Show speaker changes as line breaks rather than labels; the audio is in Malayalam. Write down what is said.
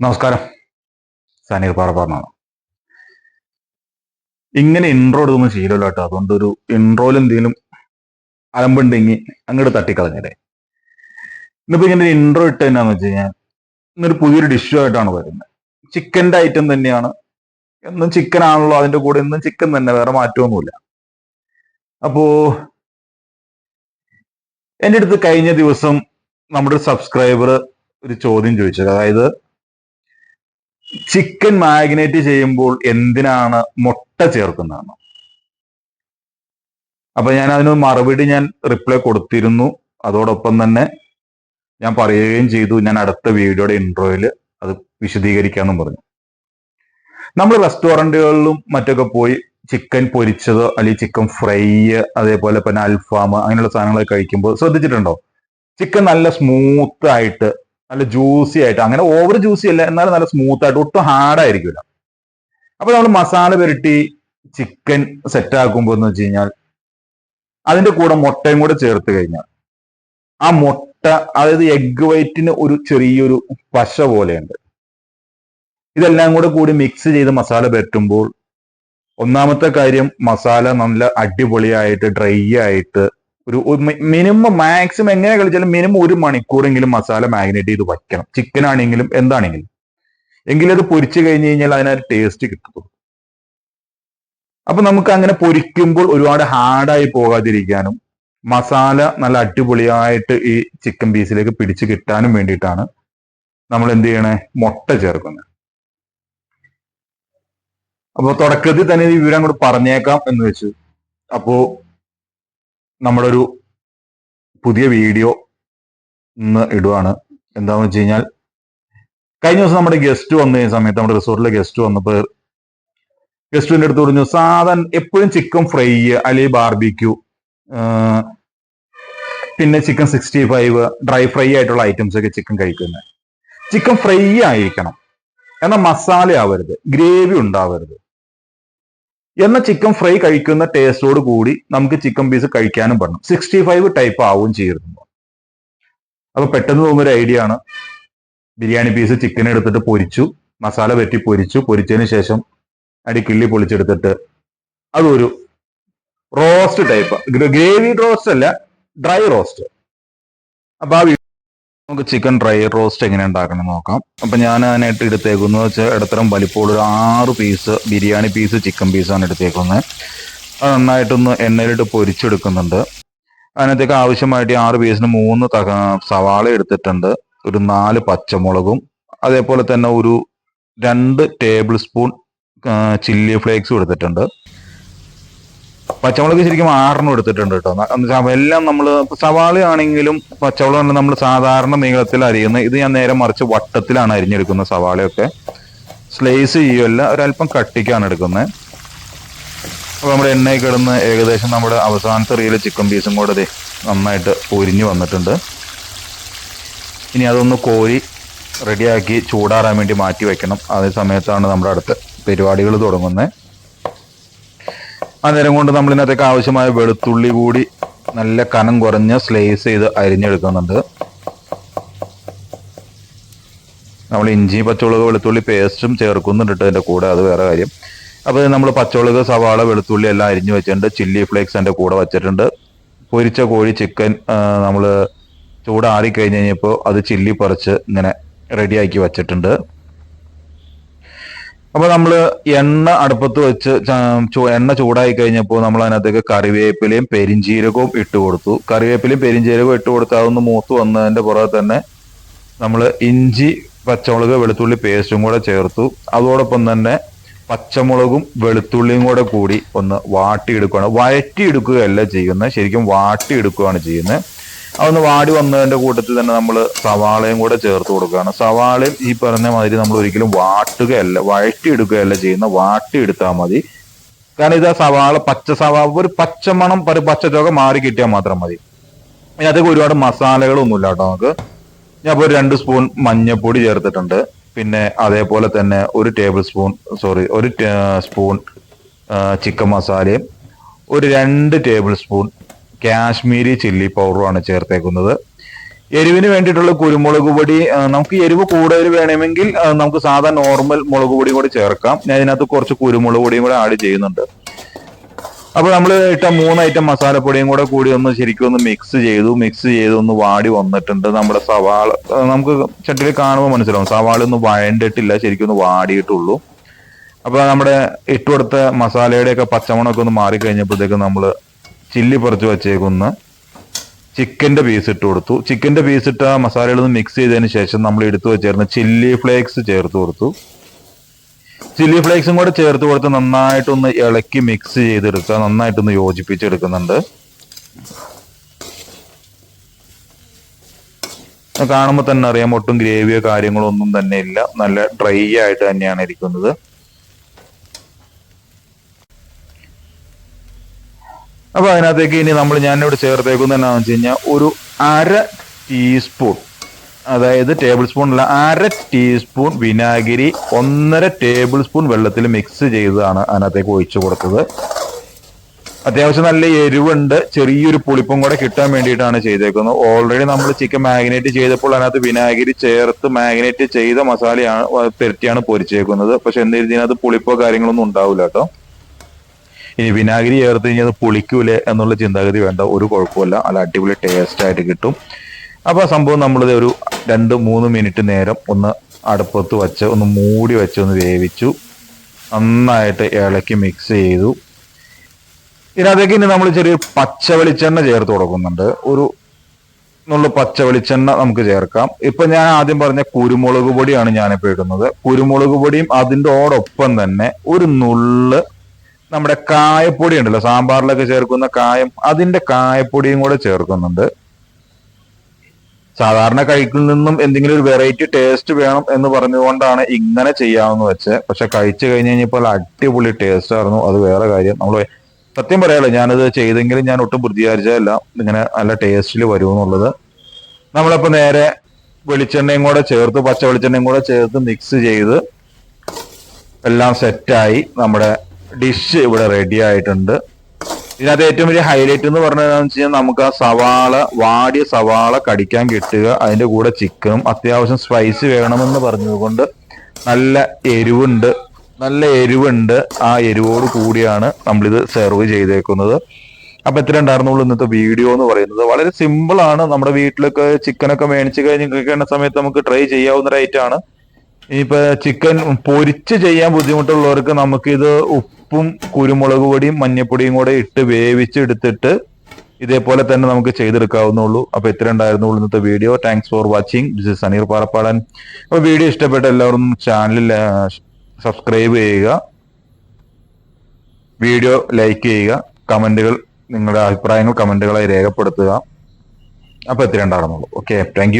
നമസ്കാരം. സനീർ പാറപ്പാറിനാണ് ഇങ്ങനെ ഇൻട്രോ എടുത്തൊന്നും ശീലമല്ല കേട്ടോ. അതുകൊണ്ട് ഒരു ഇൻട്രോയിൽ എന്തെങ്കിലും അലമ്പുണ്ടെങ്കിൽ അങ്ങോട്ട് തട്ടിക്കളഞ്ഞല്ലേ ഇന്നിപ്പോ ഇങ്ങനെ ഒരു ഇൻട്രോ ഇട്ട് എന്നാന്ന് വെച്ച് കഴിഞ്ഞാൽ ഇന്നൊരു പുതിയൊരു ഡിഷു ആയിട്ടാണ് വരുന്നത് ചിക്കന്റെ ഐറ്റം തന്നെയാണ്. എന്നും ചിക്കൻ ആണല്ലോ അതിന്റെ കൂടെ എന്നും ചിക്കൻ തന്നെ വേറെ മാറ്റമൊന്നുമില്ല അപ്പോ എന്റെ അടുത്ത് കഴിഞ്ഞ ദിവസം നമ്മുടെ സബ്സ്ക്രൈബർ ഒരു ചോദ്യം ചോദിച്ചത്. അതായത് ചിക്കൻ മാഗ്നേറ്റ് ചെയ്യുമ്പോൾ എന്തിനാണ് മുട്ട ചേർക്കുന്നതെന്ന്. അപ്പൊ ഞാൻ അതിന് മറുപടി ഞാൻ റിപ്ലൈ കൊടുത്തിരുന്നു. അതോടൊപ്പം തന്നെ ഞാൻ പറയുകയും ചെയ്തു. ഞാൻ അടുത്ത വീഡിയോയുടെ ഇൻട്രോയിൽ അത് വിശദീകരിക്കാമെന്നും പറഞ്ഞു. നമ്മൾ റെസ്റ്റോറന്റുകളിലും മറ്റൊക്കെ പോയി ചിക്കൻ പൊരിച്ചത് അല്ലെങ്കിൽ ചിക്കൻ ഫ്രൈ അതേപോലെ പിന്നെ അൽഫാം അങ്ങനെയുള്ള സാധനങ്ങളൊക്കെ കഴിക്കുമ്പോൾ ശ്രദ്ധിച്ചിട്ടുണ്ടോ? ചിക്കൻ നല്ല സ്മൂത്ത് ആയിട്ട് നല്ല ജ്യൂസി ആയിട്ട്. അങ്ങനെ ഓവർ ജ്യൂസി അല്ല എന്നാലും നല്ല സ്മൂത്ത് ആയിട്ട് ഒട്ടും ഹാർഡ് ആയിരിക്കില്ല അപ്പൊ നമ്മൾ മസാല പുരട്ടി ചിക്കൻ സെറ്റ് ആക്കുമ്പോൾ എന്ന് വെച്ച് കഴിഞ്ഞാൽ അതിന്റെ കൂടെ മുട്ടയും കൂടെ ചേർത്ത് കഴിഞ്ഞാൽ ആ മുട്ട അതായത് എഗ് വൈറ്റിന് ഒരു ചെറിയൊരു പശ പോലെയുണ്ട്. ഇതെല്ലാം കൂടെ കൂടി മിക്സ് ചെയ്ത് മസാല പുരട്ടുമ്പോൾ ഒന്നാമത്തെ കാര്യം മസാല നല്ല അടിപൊളിയായിട്ട് ഡ്രൈ ആയിട്ട് ഒരു മിനിമം മാക്സിമം എങ്ങനെ കളിച്ചാലും മിനിമം ഒരു മണിക്കൂറെങ്കിലും മസാല മാഗ്നേറ്റ് ചെയ്ത് വയ്ക്കണം. ചിക്കൻ ആണെങ്കിലും എന്താണെങ്കിലും. എങ്കിലും അത് പൊരിച്ചു കഴിഞ്ഞ് കഴിഞ്ഞാൽ അതിനൊരു ടേസ്റ്റ് കിട്ടത്തുള്ളൂ. അപ്പൊ നമുക്ക് അങ്ങനെ പൊരിക്കുമ്പോൾ ഒരുപാട് ഹാർഡായി പോകാതിരിക്കാനും മസാല നല്ല അടിപൊളിയായിട്ട് ഈ ചിക്കൻ പീസിലേക്ക് പിടിച്ചു കിട്ടാനും വേണ്ടിയിട്ടാണ് നമ്മൾ എന്ത് ചെയ്യണേ? മുട്ട ചേർക്കുന്നത്. അപ്പോൾ തുടക്കത്തിൽ തന്നെ ഈ വിവരം കൂടെ പറഞ്ഞേക്കാം എന്ന് വെച്ചു നമ്മളൊരു പുതിയ വീഡിയോ ഇന്ന് ഇടുവാണ്. എന്താന്ന് വെച്ച് കഴിഞ്ഞാൽ കഴിഞ്ഞ ദിവസം നമ്മുടെ ഗസ്റ്റ് വന്നു സമയത്ത് നമ്മുടെ റിസോർട്ടിലെ ഗസ്റ്റ് വന്നപ്പോൾ ഗസ്റ്റിന്റെ അടുത്ത് പറഞ്ഞു സാധാരണ എപ്പോഴും ചിക്കൻ ഫ്രൈ അല്ലെങ്കിൽ ബാർബിക്യൂ പിന്നെ chicken sixty five dry fry ആയിട്ടുള്ള ഐറ്റംസ് ഒക്കെ ചിക്കൻ കഴിക്കുന്നത് ചിക്കൻ ഫ്രൈ ആയിരിക്കണം. എന്നാൽ മസാല ആവരുത്. ഗ്രേവി ഉണ്ടാവരുത്. എന്ന ചിക്കൻ ഫ്രൈ കഴിക്കുന്ന ടേസ്റ്റോട് കൂടി നമുക്ക് ചിക്കൻ പീസ് കഴിക്കാനും പറ്റണം സിക്സ്റ്റി ഫൈവ് ടൈപ്പ് ആവും ചെയ്യുന്നു അപ്പൊ പെട്ടെന്ന് തോന്നുന്ന ഒരു ഐഡിയ ആണ്. ബിരിയാണി പീസ് ചിക്കൻ എടുത്തിട്ട് പൊരിച്ചു. മസാല വെറ്റി പൊരിച്ചു. പൊരിച്ചതിന് ശേഷം അടി കിള്ളി പൊളിച്ചെടുത്തിട്ട് അതൊരു റോസ്റ്റ് ടൈപ്പ് ഗ്രേവി റോസ്റ്റ് അല്ല ഡ്രൈ റോസ്റ്റ് അപ്പൊ ആ നമുക്ക് ചിക്കൻ ഡ്രൈ റോസ്റ്റ് എങ്ങനെ ഉണ്ടാക്കണം നോക്കാം. അപ്പൊ ഞാൻ അതിനായിട്ട് എടുത്തേക്കുന്നത് വെച്ചാൽ ഇടത്തരം വലിപ്പമുള്ള ഒരു ആറ് പീസ് ബിരിയാണി പീസ് ചിക്കൻ പീസാണ് എടുത്തേക്കുന്നത്. അത് നന്നായിട്ടൊന്ന് എണ്ണയിലിട്ട് പൊരിച്ചെടുക്കുന്നുണ്ട്. അതിനകത്തേക്ക് ആവശ്യമായിട്ട് ആറ് പീസിന് മൂന്ന് തക സവാള എടുത്തിട്ടുണ്ട്. ഒരു നാല് പച്ചമുളകും. അതേപോലെ തന്നെ ഒരു രണ്ട് ടേബിൾ സ്പൂൺ ചില്ലി ഫ്ലേക്സും എടുത്തിട്ടുണ്ട്. പച്ചമുളക് ശരിക്കും ആറിനും എടുത്തിട്ടുണ്ട് കേട്ടോ. എല്ലാം നമ്മൾ സവാള ആണെങ്കിലും പച്ചമുളക് നമ്മൾ സാധാരണ നീളത്തിൽ അരിയുന്നത് ഇത് ഞാൻ നേരെ മറിച്ച് വട്ടത്തിലാണ് അരിഞ്ഞെടുക്കുന്നത് സവാളയൊക്കെ. സ്ലൈസ് ചെയ്യുമല്ല ഒരല്പം കട്ടിക്കാണ് എടുക്കുന്നത്. അപ്പോൾ നമ്മുടെ എണ്ണയിൽ കിടന്ന് ഏകദേശം നമ്മുടെ അവസാനത്തെ റീൽ ചിക്കൻ പീസും കൂടെ ദേ നന്നായിട്ട് പൊരിഞ്ഞ് വന്നിട്ടുണ്ട്. ഇനി അതൊന്ന് കോരി റെഡിയാക്കി ചൂടാറാൻ വേണ്ടി മാറ്റി വയ്ക്കണം അതേ സമയത്താണ് നമ്മുടെ അടുത്ത പരിപാടികൾ തുടങ്ങുന്നത്. അന്നേരം കൊണ്ട് നമ്മൾ ഇതിനകത്തേക്ക് ആവശ്യമായ വെളുത്തുള്ളി കൂടി നല്ല കനം കുറഞ്ഞ് സ്ലൈസ് ചെയ്ത് അരിഞ്ഞെടുക്കുന്നുണ്ട്. നമ്മൾ ഇഞ്ചി പച്ചമുളക് വെളുത്തുള്ളി പേസ്റ്റും ചേർക്കുന്നുണ്ട് ഇതിന്റെ കൂടെ. അത് വേറെ കാര്യം. അപ്പോൾ നമ്മൾ പച്ചമുളക് സവാള വെളുത്തുള്ളി എല്ലാം അരിഞ്ഞു വെച്ചിട്ടുണ്ട്. ചില്ലി ഫ്ലേക്സ് എന്റെ കൂടെ വെച്ചിട്ടുണ്ട്. പൊരിച്ച കോഴി ചിക്കൻ നമ്മൾ ചൂടാറി കഴിഞ്ഞ് കഴിഞ്ഞപ്പോൾ അത് ചില്ലി പറിച്ച് ഇങ്ങനെ റെഡിയാക്കി വെച്ചിട്ടുണ്ട്. അപ്പൊ നമ്മൾ എണ്ണ അടുപ്പത്ത് വെച്ച് എണ്ണ ചൂടായി കഴിഞ്ഞപ്പോൾ നമ്മൾ അതിനകത്തേക്ക് കറിവേപ്പിലയും പെരിഞ്ചീരകവും ഇട്ട് കൊടുത്തു. കറിവേപ്പിലയും പെരിഞ്ചീരകവും ഇട്ട് കൊടുത്ത് അതൊന്ന് മൂത്ത് വന്നതിന്റെ പുറകെ തന്നെ നമ്മൾ ഇഞ്ചി പച്ചമുളക് വെളുത്തുള്ളി പേസ്റ്റും കൂടെ ചേർത്തു. അതോടൊപ്പം തന്നെ പച്ചമുളകും വെളുത്തുള്ളിയും കൂടെ കൂടി ഒന്ന് വാട്ടിയെടുക്കുകയാണ്. വഴറ്റിയെടുക്കുകയല്ല ചെയ്യുന്നത്. ശരിക്കും വാട്ടിയെടുക്കുകയാണ് ചെയ്യുന്നത്. അതൊന്ന് വാടി വന്നതിന്റെ കൂട്ടത്തിൽ തന്നെ നമ്മൾ സവാളയും കൂടെ ചേർത്ത് കൊടുക്കുകയാണ്. സവാളയും ഈ പറഞ്ഞ മാതിരി നമ്മൾ ഒരിക്കലും വാട്ടുകയല്ല വഴറ്റിയെടുക്കുകയല്ല ചെയ്യുന്ന വാട്ടിയെടുത്താൽ മതി. കാരണം ഇത് ആ സവാള പച്ച സവാള ഒരു പച്ചമണം ഒരു പച്ചച്ചൊക്കെ മാറി കിട്ടിയാൽ മാത്രം മതി. അതിനകത്തേക്ക് ഒരുപാട് മസാലകളൊന്നുമില്ല കേട്ടോ നമുക്ക്. ഞാൻ ഇപ്പോൾ ഒരു രണ്ട് സ്പൂൺ മഞ്ഞൾപ്പൊടി ചേർത്തിട്ടുണ്ട്. പിന്നെ അതേപോലെ തന്നെ ഒരു ടേബിൾ സ്പൂൺ സോറി ഒരു സ്പൂൺ ചിക്കൻ മസാലയും ഒരു രണ്ട് ടേബിൾ സ്പൂൺ കാശ്മീരി ചില്ലി പൗഡറുമാണ് ചേർത്തേക്കുന്നത്. എരിവിന് വേണ്ടിയിട്ടുള്ള കുരുമുളക് പൊടി നമുക്ക് എരിവ് കൂടുതൽ വേണമെങ്കിൽ നമുക്ക് സാധാ നോർമൽ മുളക് പൊടിയും കൂടി ചേർക്കാം. ഞാൻ ഇതിനകത്ത് കുറച്ച് കുരുമുളക് പൊടിയും കൂടെ ആഡ് ചെയ്യുന്നുണ്ട്. അപ്പൊ നമ്മൾ ഇട്ട മൂന്ന് ഐറ്റം മസാലപ്പൊടിയും കൂടെ കൂടി ഒന്ന് ശരിക്കും ഒന്ന് മിക്സ് ചെയ്തു മിക്സ് ചെയ്ത് ഒന്ന് വാടി വന്നിട്ടുണ്ട്. നമ്മുടെ സവാള നമുക്ക് ചട്ടിയിൽ കാണുമ്പോൾ മനസ്സിലാവും. സവാള ഒന്ന് വഴണ്ടിട്ടില്ല ശരിക്കും ഒന്ന് വാടിയിട്ടുള്ളൂ. അപ്പൊ നമ്മുടെ ഇട്ടുകൊടുത്ത മസാലയുടെ ഒക്കെ പച്ചമണമൊക്കെ ഒന്ന് മാറിക്കഴിഞ്ഞപ്പോഴത്തേക്കും നമ്മൾ ചില്ലി പറിച്ചു വച്ചേക്കുന്ന ചിക്കന്റെ പീസ് ഇട്ട് കൊടുത്തു. ചിക്കന്റെ പീസ് ഇട്ട് ആ മസാലകളൊന്ന് മിക്സ് ചെയ്തതിന് ശേഷം നമ്മൾ എടുത്തു വെച്ചിരുന്ന ചില്ലി ഫ്ലേക്സ് ചേർത്ത് കൊടുത്തു. ചില്ലി ഫ്ലേക്സും കൂടെ ചേർത്ത് കൊടുത്ത് നന്നായിട്ടൊന്ന് ഇളക്കി മിക്സ് ചെയ്തെടുക്കുക നന്നായിട്ടൊന്ന് യോജിപ്പിച്ചെടുക്കുന്നുണ്ട്. കാണുമ്പോൾ തന്നെ അറിയാം ഒട്ടും ഗ്രേവിയോ കാര്യങ്ങളോ ഒന്നും തന്നെ ഇല്ല. നല്ല ഡ്രൈ ആയിട്ട് തന്നെയാണ് ഇരിക്കുന്നത്. അപ്പൊ അതിനകത്തേക്ക് ഇനി നമ്മൾ ഞാനിവിടെ ചേർത്തേക്കുന്നത് എന്നാന്ന് വെച്ച് കഴിഞ്ഞാൽ ഒരു അര ടീസ്പൂൺ അതായത് ടേബിൾ സ്പൂൺ അല്ല അര ടീസ്പൂൺ വിനാഗിരി ഒന്നര ടേബിൾ സ്പൂൺ വെള്ളത്തിൽ മിക്സ് ചെയ്തതാണ് അതിനകത്തേക്ക് ഒഴിച്ചു കൊടുത്തത്. അത്യാവശ്യം നല്ല എരിവുണ്ട് ചെറിയൊരു പുളിപ്പും കൂടെ കിട്ടാൻ വേണ്ടിയിട്ടാണ് ചെയ്തേക്കുന്നത്. ഓൾറെഡി നമ്മൾ ചിക്കൻ മാഗ്നേറ്റ് ചെയ്തപ്പോൾ അതിനകത്ത് വിനാഗിരി ചേർത്ത് മാഗ്നേറ്റ് ചെയ്ത മസാലയാണ് പെരട്ടിയാണ് പൊരിച്ചേക്കുന്നത്. പക്ഷെ എന്തെങ്കിലും ഇതിനകത്ത് പുളിപ്പോ കാര്യങ്ങളൊന്നും ഉണ്ടാവില്ല കേട്ടോ. ഇനി വിനാഗിരി ചേർത്ത് കഴിഞ്ഞാൽ പുളിക്കൂലേ എന്നുള്ള ചിന്താഗതി വേണ്ട. ഒരു കുഴപ്പമില്ല അല്ല അടിപൊളി ടേസ്റ്റ് ആയിട്ട് കിട്ടും. അപ്പൊ ആ സംഭവം നമ്മളിത് ഒരു രണ്ട് മൂന്ന് മിനിറ്റ് നേരം ഒന്ന് അടുപ്പത്ത് വെച്ച് ഒന്ന് മൂടി വെച്ച് ഒന്ന് വേവിച്ചു. നന്നായിട്ട് ഇളക്കി മിക്സ് ചെയ്തു. ഇതിനകത്തേക്ക് ഇനി നമ്മൾ ചെറിയൊരു പച്ച വെളിച്ചെണ്ണ ചേർത്ത് കൊടുക്കുന്നുണ്ട്. ഒരു നുള്ള പച്ച വെളിച്ചെണ്ണ നമുക്ക് ചേർക്കാം. ഇപ്പൊ ഞാൻ ആദ്യം പറഞ്ഞ കുരുമുളക് പൊടിയാണ് ഞാനിപ്പോ ഇടുന്നത്. കുരുമുളക് പൊടിയും അതിന്റെ ഓടൊപ്പം തന്നെ ഒരു നുള്ള് നമ്മുടെ കായപ്പൊടി ഉണ്ടല്ലോ സാമ്പാറിലൊക്കെ ചേർക്കുന്ന കായം അതിന്റെ കായപ്പൊടിയും കൂടെ ചേർക്കുന്നുണ്ട്. സാധാരണ കഴിക്കിൽ നിന്നും എന്തെങ്കിലും ഒരു വെറൈറ്റി ടേസ്റ്റ് വേണം എന്ന് പറഞ്ഞുകൊണ്ടാണ് ഇങ്ങനെ ചെയ്യാമെന്ന് വെച്ച്. പക്ഷെ കഴിച്ചു കഴിഞ്ഞ് കഴിഞ്ഞപ്പോൾ അടിപൊളി ടേസ്റ്റ് ആയിരുന്നു. അത് വേറെ കാര്യം. നമ്മൾ സത്യം പറയാലോ ഞാനത് ചെയ്തെങ്കിലും ഞാൻ ഒട്ടും പ്രതികാരിച്ചതല്ല ഇങ്ങനെ നല്ല ടേസ്റ്റിൽ വരുമെന്നുള്ളത്. നമ്മളപ്പോ നേരെ വെളിച്ചെണ്ണയും കൂടെ ചേർത്ത് പച്ച വെളിച്ചെണ്ണയും കൂടെ ചേർത്ത് മിക്സ് ചെയ്ത് എല്ലാം സെറ്റായി നമ്മുടെ ഡിഷ് ഇവിടെ റെഡി ആയിട്ടുണ്ട്. ഇതിനകത്ത് ഏറ്റവും വലിയ ഹൈലൈറ്റ് എന്ന് പറഞ്ഞാൽ വെച്ച് കഴിഞ്ഞാൽ നമുക്ക് ആ സവാള വാടിയ സവാള കടിക്കാൻ കിട്ടുക അതിന്റെ കൂടെ ചിക്കനും അത്യാവശ്യം സ്പൈസി വേണമെന്ന് പറഞ്ഞതുകൊണ്ട് നല്ല എരിവുണ്ട്. നല്ല എരിവുണ്ട്. ആ എരിവോട് കൂടിയാണ് നമ്മളിത് സെർവ് ചെയ്തേക്കുന്നത്. അപ്പൊ എത്ര ഉണ്ടായിരുന്നുള്ളൂ ഇന്നത്തെ വീഡിയോ എന്ന് പറയുന്നത്. വളരെ സിമ്പിൾ ആണ്. നമ്മുടെ വീട്ടിലൊക്കെ ചിക്കനൊക്കെ മേടിച്ച് കഴിഞ്ഞ് കഴിക്കുന്ന സമയത്ത് നമുക്ക് ട്രൈ ചെയ്യാവുന്ന ഒരു ഐറ്റാണ് ഇനിയിപ്പോൾ ഇനിയിപ്പോ ചിക്കൻ പൊരിച്ച് ചെയ്യാൻ ബുദ്ധിമുട്ടുള്ളവർക്ക് നമുക്കിത് ഉപ്പും കുരുമുളക് പൊടിയും മഞ്ഞപ്പൊടിയും കൂടെ ഇട്ട് വേവിച്ചെടുത്തിട്ട് ഇതേപോലെ തന്നെ നമുക്ക് ചെയ്തെടുക്കാവുന്നുള്ളൂ അപ്പൊ ഇത്ര ഉണ്ടായിരുന്നുള്ളൂ ഇന്നത്തെ video. Thanks for watching this is Saneer Parappadan അപ്പൊ വീഡിയോ ഇഷ്ടപ്പെട്ട എല്ലാവരും ചാനൽ സബ്സ്ക്രൈബ് ചെയ്യുക. വീഡിയോ ലൈക്ക് ചെയ്യുക. കമന്റുകൾ നിങ്ങളുടെ അഭിപ്രായങ്ങൾ കമന്റുകളായി രേഖപ്പെടുത്തുക. അപ്പൊ ഇത്ര ഉണ്ടാകുന്നുള്ളൂ ഓക്കെ താങ്ക്